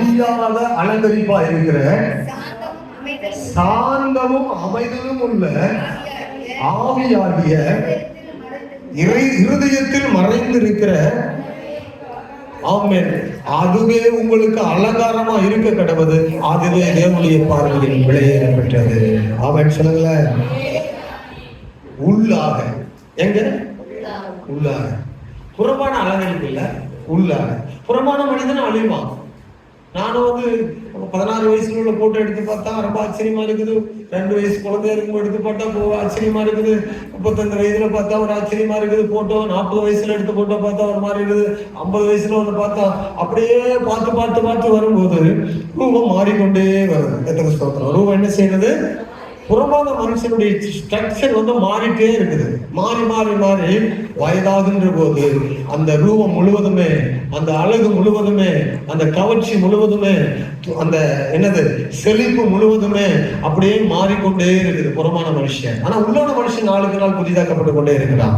அலங்கரிப்பா இருக்கிற சாந்தமும் அமைதலும் உள்ள ஆவியாகிய இறை இருதயத்தில் மறைந்திருக்கிற ஆமென். அதுவே உங்களுக்கு அலங்காரமா இருக்க கடவுது அதுவே தேவனுடைய பார்வையில் விளையேற பெற்றது. அவன் சொல்லுங்களேன். உள்ளாக. எங்க? உள்ளாக. புறமான அலங்கரிப்பு இல்ல. உள்ளாக. புறமான மனிதன் அழிவான். நானும் வந்து பதினாறு வயசுல உள்ள போட்டோ எடுத்து பார்த்தா ரொம்ப ஆச்சரியமா இருக்குது. ரெண்டு வயசு குழந்தையா இருக்கும் எடுத்து பார்த்தா போ ஆச்சரியமா இருக்குது. முப்பத்தஞ்சு வயசுல பார்த்தா ஒரு ஆச்சரியமா இருக்குது போட்டோ. நாற்பது வயசுல எடுத்து போட்டோ பார்த்தா ஒரு மாதிரி இருக்குது. ஐம்பது வயசுல ஒன்று பார்த்தா அப்படியே பார்த்து பார்த்து பார்த்து வரும்போது ரூபம் மாறிக்கொண்டே வருது. எத்தனை ஸ்தோத்திரம். ரூபம் என்ன செய்யறது புறமான மனுஷனுடைய ஸ்ட்ரக்சர் வந்து மாறிட்டே இருக்குது. மாறி மாறி மாறி வயதாகின்ற போது அந்த ரூபம் முழுவதுமே அந்த அழகு முழுவதுமே அந்த கவர்ச்சி முழுவதுமே அந்த என்னது செழிப்பு முழுவதுமே அப்படியே மாறிக்கொண்டே இருக்குது புறமான மனுஷன். ஆனா உள்ளான மனுஷன் நாளுக்கு நாள் புதிதாக்கப்பட்டு கொண்டே இருக்கிறான்.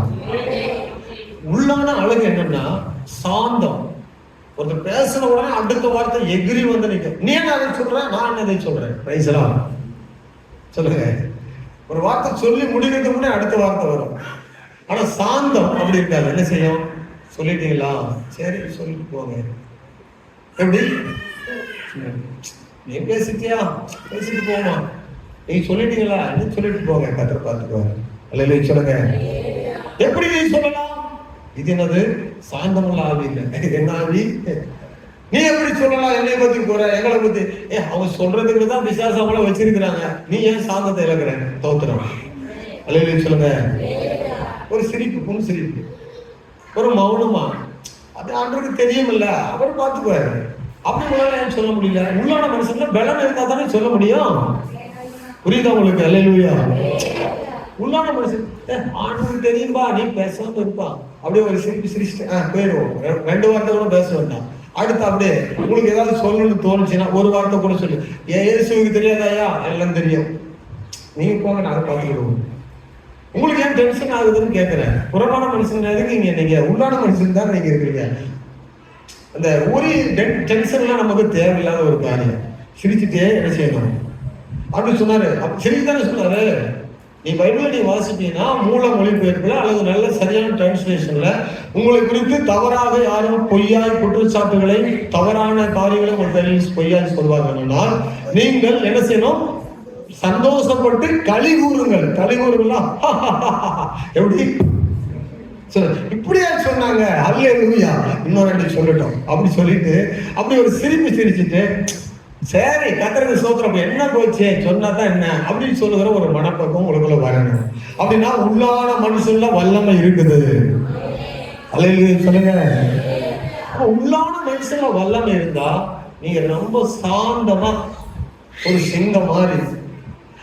உள்ளான அழகு என்னன்னா சாந்தம். ஒருத்தர் பேசின உடனே அடுத்த வார்த்தை எகிரி வந்து நிற்கும் நீ என்ன அதை சொல்ற? நான் என்னதை சொல்றேன்? பிரைஸ்லாம் சொல்லுங்க. ஒரு வார்த்தை சொல்லி முடிக்கிறதுக்கு முன்னே அடுத்த வார்த்தை வரும். ஆனா சாந்தம் அப்படி இருக்காது என்ன செய்யும்? சொல்லிட்டீங்களா? சரி சொல்லிட்டு போங்க. எப்படி? நீ பேசிட்டியா? பேசிட்டு போமா நீ சொல்லிட்டீங்களா? நீ சொல்லிட்டு போங்க. கத்திர பார்த்துக்கோங்க. அல்ல சொல்லுங்க. எப்படி நீ சொல்லலாம்? இது என்னது? சாந்தமுள்ள ஆவி இல்லை இது என்ன ஆவி? நீ எப்படி சொல்லலாம் என்னை பத்தி போற? எங்களை பத்தி ஏ அவங்க சொல்றதுக்கு தான் விசுவாசம் அவங்கள வச்சிருக்கிறாங்க. நீ ஏன் சாந்தத்தை இழக்கிற? தோத்துறோம் அல்ல சொல்லுங்க. ஒரு சிரிப்பு புன் சிரிப்பு. ஒரு மௌனமா. அது ஆண்டவருக்கு தெரியுமில்ல. அவர் பார்த்துக்குவாரு. அப்படி உங்களால ஏன் சொல்ல முடியல? உள்ளான மனுஷன்ல பலம் இருந்தா தானே சொல்ல முடியும். புரியுதா உங்களுக்கு? அல்லேலூயா. உள்ளான மனுஷன் "ஏ, ஆண்டவருக்கு தெரியும்பா நீ பேசாம இருப்பா. அப்படியே ஒரு சிரிப்பு சிரிச்சுட்டு ஆ போயிடுவோம். ரெண்டு வார்த்தை கூட பேச வேண்டாம். அடுத்து அப்படியே உங்களுக்கு ஏதாவது சொல்லணும்னு தோணுச்சுன்னா ஒரு வார்த்தை கூட சொல்லு. ஏன் இயேசுவுக்கு தெரியாதாயா எல்லாம் தெரியும். நீங்க போங்க நாங்க பார்த்துக்கிடுவோம். உங்களுக்கு ஏன் டென்ஷன் ஆகுதுன்னு கேட்கிறேன் புறமான மனுஷன் இருக்கீங்க நீங்க? உள்ளான மனுஷன் தான் நீங்க இருக்கிறீங்க. அந்த ஒரு டென்ஷன்லாம் நமக்கு தேவையில்லாத ஒரு காரியம். சிரிச்சுட்டே என்ன செய்யணும்? அப்படின்னு சொன்னாரு. அப்ப சிரிச்சு தானே சொன்னாரு? நீ பைபிள் நீ வாசிப்பீங்கன்னா மூல மொழிபெயர்ப்புல அல்லது நல்ல சரியான டிரான்ஸ்லேஷன்ல உங்களை குறித்து தவறாக யாரும் பொய்யாய் குற்றச்சாட்டுகளை தவறான காரியங்களை உங்கள் பேரில் பொய்யாய் சொல்வார்கள் நீங்கள் என்ன செய்யணும்? சந்தோஷப்பட்டு களி கூறுங்கள் களி கூறுங்களா எப்படி? இப்படியா சொன்னாங்க. அல்ல இன்னொரு சொல்லட்டும். அப்படி சொல்லிட்டு அப்படி ஒரு சிரிப்பு சிரிச்சுட்டு சரி கத்திரக்கு சோத்திரம். என்ன போச்சு? சொன்னா தான் என்ன? அப்படின்னு சொல்லுகிற ஒரு மனப்பக்கம் உங்களுக்குள்ள வரணும். அப்படின்னா உள்ளான மனுஷன்ல வல்லமை இருக்குது. அல்லேலூயா சொல்லுங்க. உள்ளான மனுஷன்ல வல்லமை இருந்தா நீங்க ரொம்ப சாந்தமா ஒரு சிங்கம் மாதிரி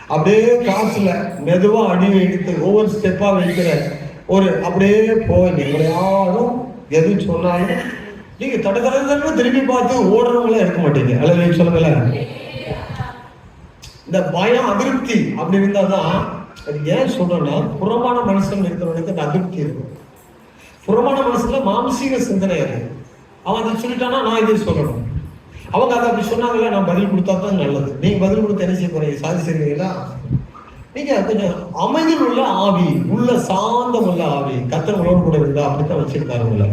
அப்படியே காசுல மெதுவா அடி எடுத்து ஒவ்வொரு ஸ்டெப்பா வைக்கிற ஒரு அப்படியே போய் உங்களை யாரும் எது சொன்னாலும் நீங்க தட தடன்னு திரும்பி பார்த்து ஓடுறவங்களே இருக்க மாட்டீங்க. அல்லது சொல்லுங்களேன். இந்த பயம் அதிருப்தி அப்படி இருந்தாதான் அது ஏன் சொல்றேன்னா புறமான மனுஷன் இருக்கிறவனுக்கு அந்த அதிருப்தி இருக்கும். புறமான மனசுல மாம்சீக சிந்தனை இருக்கு அவன் அதை சொல்லிட்டானா நான் இதை சொல்லணும். அவங்க அதை அப்படி சொன்னாங்கல்ல நான் பதில் கொடுத்தா தான் நல்லது. நீங்க பதில் கொடுத்து என்ன செய்ய போறீங்க? சாதிச்சிருக்கீங்களா நீங்க கொஞ்சம் அமைதியில் உள்ள ஆவி உள்ள சாந்தம் உள்ள ஆவி. கத்தர் உணவு கூட இருந்தா அப்படித்தான் வச்சிருக்காரு உங்களை.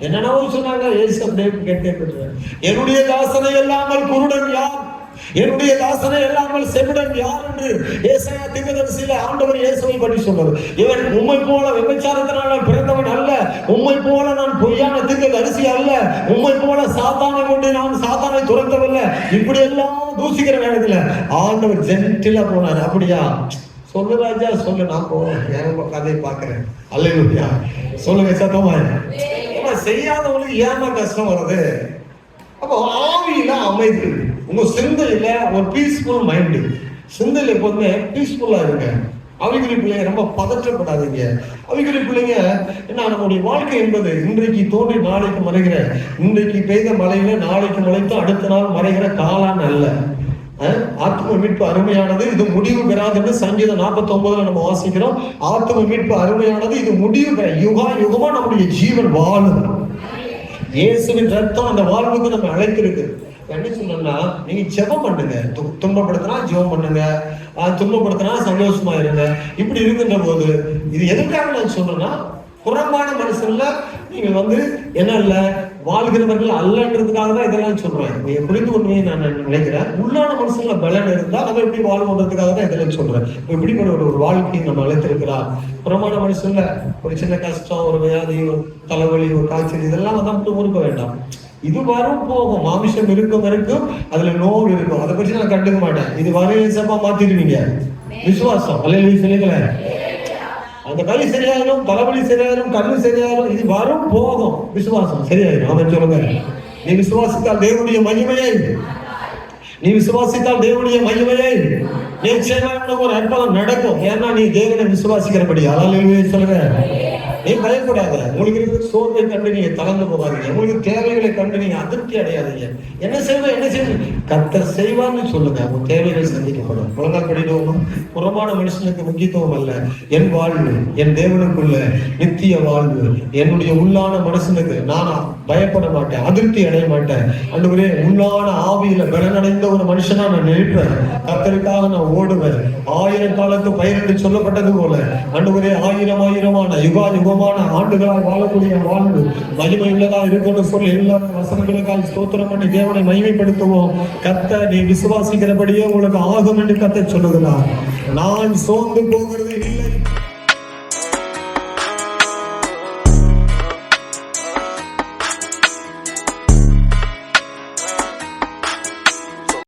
என்னென்னவோ சொன்னாங்க? ஏசு அப்படியே கேட்டே என்னுடைய தாசனை இல்லாமல் குருடன் யார்? என்னுடைய தாசனை இல்லாமல் செவிடன் யார் என்று ஏசாயா திங்கதரிசியில ஆண்டவர் இயேசுவை பற்றி சொன்னது. இவன் உண்மை போல விபச்சாரத்தினால பிறந்தவன் அல்ல. உம்மை போல நான் பொய்யான திங்கதரிசி அல்ல. உம்மை போல சாத்தானை கொண்டு நான் சாத்தானை துரத்தவல்ல. இப்படி எல்லாம் தூசிக்கிற நேரத்துல ஆண்டவர் ஜென்டிலா போனார். அப்படியா? சொல்லு ராஜா சொல்லு. நான் போறேன் கதையை பாக்குறேன் அல்லையா சொல்லுங்க சத்தமா செய்யாதவங்களுக்கு ஏமா கஷ்டம் வருது? அப்போ ஆவியில அமைதி உங்க சிந்தையில ஒரு பீஸ்ஃபுல் மைண்டு சிந்தையில எப்போதுமே பீஸ்ஃபுல்லா இருங்க. அவைகளை பிள்ளைங்க ரொம்ப பதற்றப்படாதீங்க. அவைகளை பிள்ளைங்க என்ன நம்முடைய வாழ்க்கை என்பது இன்றைக்கு தோன்றி நாளைக்கு மறைகிற இன்றைக்கு பெய்த மழையில நாளைக்கு முளைத்து அடுத்த நாள் மறைகிற காலான் அல்ல. ஆத்ம மீட்பு அருமையானது இது முடிவு பெறாதுன்னு சங்கீதம் 49 நம்ம வாசிக்கிறோம். ஆத்ம மீட்பு அருமையானது இது முடிவு பெற யுகா யுகமா நம்முடைய ஜீவன் வாழும். இயேசுவின் ரத்தம் அந்த வாழ்வுக்கு நம்ம அழைத்திருக்கு. என்ன சொல்லணும்னா நீங்க ஜெபம் பண்ணுங்க. து- துன்பப்படுத்தினா ஜெபம் பண்ணுங்க. துன்பப்படுத்தினா சந்தோஷமா இருங்க. இப்படி இருக்கின்ற போது இது எதுக்காக நான் சொல்றேன்னா புறம்பான மனுஷன்ல நீங்க வந்து என்ன இல்லை வாழ்கிறவர்கள் அல்லன்றதுக்காக தான் இதெல்லாம் சொல்றேன் நீங்க புரிந்து கொள்வீங்க நான் நினைக்கிறேன். உள்ளான மனுஷன்ல பலன் இருந்தா நம்ம எப்படி வாழ்வோன்றதுக்காக தான் இதெல்லாம் சொல்றேன் இப்படிப்பட்ட ஒரு ஒரு வாழ்க்கையை நம்ம அழைத்திருக்கிறார். புறமான மனுஷன்ல ஒரு சின்ன கஷ்டம் ஒரு வியாதி ஒரு தலைவலி ஒரு காய்ச்சல் இதெல்லாம் வந்து மட்டும் ஊருக்க வேண்டாம். இது வரும் போகும். மாமிசம் இருக்கும் வரைக்கும் அதுல நோவு இருக்கும். அதை பற்றி நான் கண்டுக்க மாட்டேன். இது வரையும் சப்பா மாத்திடுவீங்க. விசுவாசம். அல்ல சொல்லிக்கல. அந்த கை சரியாயிரும் தலைவலி சரியாயிரும் கண்ணு சரியாயிரும் இது வரும் போகும். விசுவாசம் சரியாயிரும். அவன் சொல்லுங்க. நீ விசுவாசித்தால் தேவனுடைய மகிமையை. நீ விசுவாசித்தால் தேவனுடைய மகிமையை. நிச்சயமாக ஒரு அற்புதம் நடக்கும். ஏன்னா நீ தேவனை விசுவாசிக்கிறபடி அலாலே சொல்லுங்க. நீ பயப்படாத உங்களுக்கு இருக்கிற சோர்வை கண்டு நீங்க தளர்ந்து போகாதீங்க. உங்களுக்கு தேவைகளை கண்டு நீங்க அதிருப்தி அடையாதீங்க. என்ன செய்வ என்ன செய்வ? கத்த செய்வான்னு சொல்லுங்க. உங்க தேவைகள் சந்திக்கப்படும். குழந்தை கடினமும் புறமான மனுஷனுக்கு முக்கியத்துவம் அல்ல. என் வாழ்வு என் தேவனுக்குள்ள நித்திய வாழ்வு என்னுடைய உள்ளான மனுஷனுக்கு நானா பயப்பட மாட்டேன் அதிருப்தி அடைய மாட்டேன். அன்றுவரே உள்ளான ஆவியில பலனடைந்த ஒரு மனுஷனா நான் நிற்பேன். கத்தருக்காக நான் ஓடுவேன். ஆயிரம் காலத்து பயிர் என்று சொல்லப்பட்டது போல. அன்றுவரே ஆயிரம் ஆயிரமான யுகா சுகமான ஆண்டுகளால் வாழக்கூடிய வாழ்வு. மகிமை உள்ளதா இருக்கணும் சொல்லி எல்லா வசனங்களுக்கால் ஸ்தோத்திரம் பண்ணி தேவனை மகிமைப்படுத்துவோம். கத்த நீ விசுவாசிக்கிறபடியே உங்களுக்கு ஆகும் என்று கத்தை சொல்லுகிறார். நான் சோர்ந்து போகிறது இல்லை.